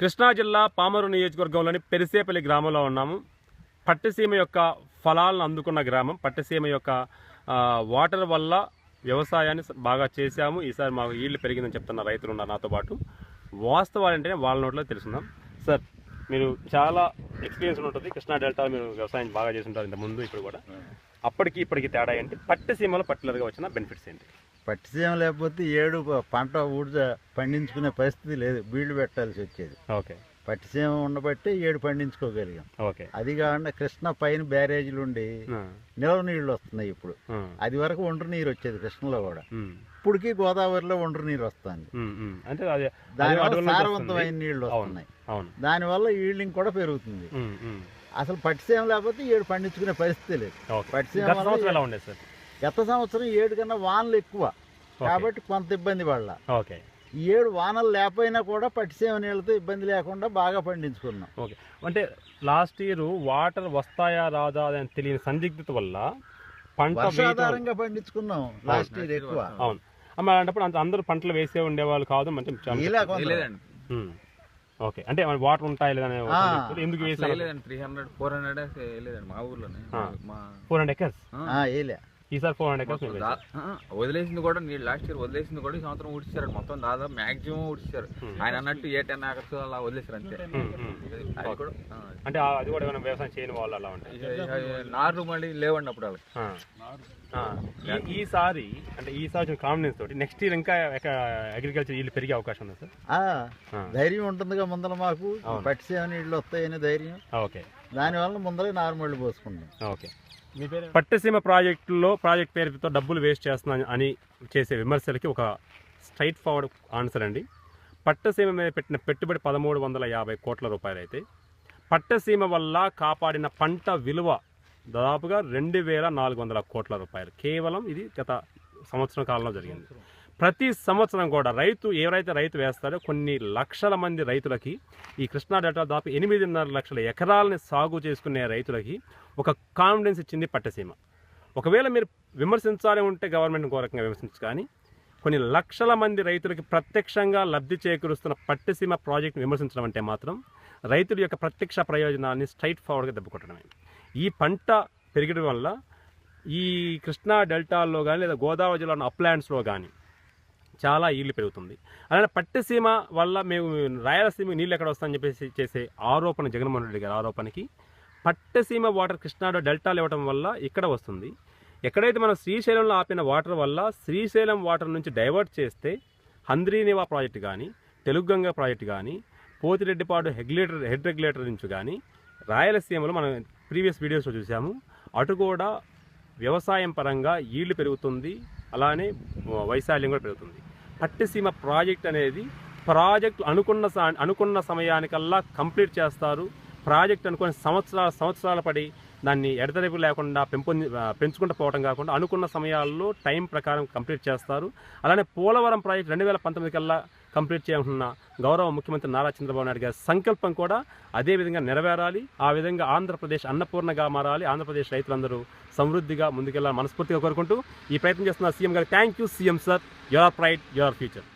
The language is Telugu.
కృష్ణా జిల్లా పామరు నియోజకవర్గంలోని పెరిసేపల్లి గ్రామంలో ఉన్నాము. పట్టిసీమ యొక్క ఫలాలను అందుకున్న గ్రామం. పట్టిసీమ యొక్క వాటర్ వల్ల వ్యవసాయాన్ని బాగా చేశాము. ఈసారి మాకు ఈళ్ళు పెరిగిందని చెప్తున్న రైతులు ఉన్నారు నాతో పాటు. వాస్తవాలు అంటే వాళ్ళ నోట్లో తెలుసుకుందాం. సార్ మీరు చాలా ఎక్స్పీరియన్స్ ఉంటుంది. కృష్ణా డెల్టా మీరు వ్యవసాయం బాగా చేసి ఉంటారు ఇంత ముందు ఇప్పుడు కూడా. అప్పటికి ఇప్పటికి తేడా ఏంటి? పట్టిసీమలో పర్టికులర్గా వచ్చిన బెనిఫిట్స్ ఏంటి? పట్టిసీమ లేకపోతే ఏడు పంట ఊడ్చ పండించుకునే పరిస్థితి లేదు. బీళ్ళు పెట్టాల్సి వచ్చేది. ఓకే. పట్టిసీమ ఉండబట్టి ఏడు పండించుకోగలిగాం. ఓకే. అది కాకుండా కృష్ణ పైన బ్యారేజీలు ఉండి నిలవ నీళ్ళు వస్తున్నాయి ఇప్పుడు. అది వరకు ఒండ్రు నీరు వచ్చేది కృష్ణలో కూడా. ఇప్పటికి గోదావరిలో ఒండ్రు నీరు వస్తుంది. అంటే దానివల్ల సారవంతమైన. నీళ్ళు వస్తున్నాయి. దానివల్ల ఈల్డింగ్ కూడా పెరుగుతుంది. అసలు పట్టిసీమ లేకపోతే ఏడు పండించుకునే పరిస్థితి లేదు. పట్టిసీమ గత సంవత్సరం ఏడు కన్నా వానలు ఎక్కువ. కాబట్టి కొంత ఇబ్బంది పడాల. ఓకే. ఈ ఏడు వానలు లేకపోయినా కూడా పట్టిసీమ నీళ్ళతో ఇబ్బంది లేకుండా బాగా పండించుకున్నాం. ఓకే. అంటే లాస్ట్ ఇయర్ వాటర్ వస్తాయా రాదా అని తెలియని సందిగ్ధత వల్ల పంట వర్షాధారంగా పండించుకున్నాం లాస్ట్ ఇయర్ ఎక్కువ. అవును. అమ్మ అలాంటప్పుడు అంత అందరూ పంటలు వేసే ఉండేవాళ్ళు కాదు అంటే. ఓకే. అంటే వాటర్ ఉంటాయి లేదనే. ఎందుకు వేసారు లేదండి త్రీ హండ్రెడ్ ఫోర్ హండ్రెడ్ మా ఊర్లోనే. ఫోర్ హండ్రెడ్ ఎకర్స్ ఆ, ఏలే ఈసారి ఫోర్ హండ్రెడ్ ఎకర్స్ వదిలేసింది కూడా నీళ్ళు లాస్ట్ ఇయర్ వదిలేసింది కూడా ఈ సంవత్సరం ఊడ్చారు మొత్తం దాదాపు మాక్సిమం ఊడ్చారు ఆయన అన్నట్టు ఏ టెన్ ఏకర్స్ అలా వదిలేసారు అంతే. అది కూడా ఆ, అంటే అది కూడా ఏమైనా వ్యవసాయం చేయని వాళ్ళు అలా ఉంటాయి నార్లు మళ్ళీ లేవండి అప్పుడు వాళ్ళకి. ఈసారి అంటే ఈసారి కాన్ఫిడెన్స్ తోటి నెక్స్ట్ ఇయర్ ఇంకా అగ్రికల్చర్ వీళ్ళు పెరిగే అవకాశం ఉంది సార్. ధైర్యం ఉంటుందిగా ముందర మాకు. పట్టిసీమ నీళ్ళు వస్తాయనే ధైర్యం. ఓకే. దానివల్ల ముందరే నార్మల్ పోసుకుంటాం. ఓకే. పట్టసీమ ప్రాజెక్టులో ప్రాజెక్ట్ పేరుతో డబ్బులు వేస్ట్ చేస్తున్నా అని చేసే విమర్శలకి ఒక స్ట్రైట్ ఫార్వర్డ్ ఆన్సర్ అండి. పట్టసీమ మీద పెట్టిన పెట్టుబడి పదమూడు వందల యాభై కోట్ల రూపాయలు అయితే పట్టసీమ వల్ల కాపాడిన పంట విలువ దాదాపుగా రెండు వేల నాలుగు వందల కోట్ల రూపాయలు. కేవలం ఇది గత సంవత్సరం కాలంలో జరిగింది. ప్రతి సంవత్సరం కూడా రైతు ఎవరైతే రైతు వేస్తారో కొన్ని లక్షల మంది రైతులకి ఈ కృష్ణా డెల్టా దాపు ఎనిమిదిన్నర లక్షల ఎకరాలని సాగు చేసుకునే రైతులకి ఒక కాన్ఫిడెన్స్ ఇచ్చింది పట్టసీమ. ఒకవేళ మీరు విమర్శించాలి ఉంటే గవర్నమెంట్ కోరకంగా విమర్శించు కానీ కొన్ని లక్షల మంది రైతులకి ప్రత్యక్షంగా లబ్ధి చేకూరుస్తున్న పట్టసీమ ప్రాజెక్ట్ని విమర్శించడం అంటే మాత్రం రైతుల యొక్క ప్రత్యక్ష ప్రయోజనాన్ని స్ట్రైట్ ఫార్వర్డ్గా దెబ్బకొట్టడమే ఈ పంట పెరగడం వల్ల ఈ కృష్ణా డెల్టాల్లో కానీ లేదా గోదావరి జిల్లాలో అప్లాండ్స్లో కానీ చాలా ఈళ్ళు పెరుగుతుంది. అలానే పట్టసీమ వల్ల మేము రాయలసీమ నీళ్ళు ఎక్కడ వస్తాయని చెప్పేసి చేసే ఆరోపణ జగన్మోహన్ రెడ్డి గారి ఆరోపణకి పట్టసీమ వాటర్ కృష్ణాడు డెల్టాలు ఇవ్వడం వల్ల ఇక్కడ వస్తుంది. ఎక్కడైతే మనం శ్రీశైలంలో ఆపిన వాటర్ వల్ల శ్రీశైలం వాటర్ నుంచి డైవర్ట్ చేస్తే హంద్రీనివా ప్రాజెక్ట్ కానీ తెలుగుగంగ ప్రాజెక్ట్ కానీ పోతిరెడ్డిపాడు హెగ్యులేటర్ హెడ్ రెగ్యులేటర్ నుంచి కానీ రాయలసీమలో మనం ప్రీవియస్ వీడియోస్లో చూసాము అటు కూడా వ్యవసాయం పరంగా ఈళ్ళు పెరుగుతుంది. అలానే వైశాల్యం కూడా పెరుగుతుంది. పట్టిసీమ ప్రాజెక్ట్ అనేది ప్రాజెక్ట్ అనుకున్న అనుకున్న సమయానికల్లా కంప్లీట్ చేస్తారు. ప్రాజెక్ట్ అనుకున్న సంవత్సరాల సంవత్సరాల పడి దాన్ని ఎడతెరిపి లేకుండా పెంపొంది పెంచుకుంటూ పోవడం కాకుండా అనుకున్న సమయాల్లో టైం ప్రకారం కంప్లీట్ చేస్తారు. అలానే పోలవరం ప్రాజెక్ట్ రెండు వేల పంతొమ్మిది కల్లా కంప్లీట్ చేయాలనుకున్న గౌరవ ముఖ్యమంత్రి నారా చంద్రబాబు నాయుడు గారి సంకల్పం కూడా అదే విధంగా నెరవేరాలి. ఆ విధంగా ఆంధ్రప్రదేశ్ అన్నపూర్ణగా మారాలి. ఆంధ్రప్రదేశ్ రైతులందరూ సమృద్ధిగా ముందుకెళ్ళాలని మనస్ఫూర్తిగా కోరుకుంటూ ఈ ప్రయత్నం చేస్తున్న సీఎం గారు thank you CM sir. Your pride your future.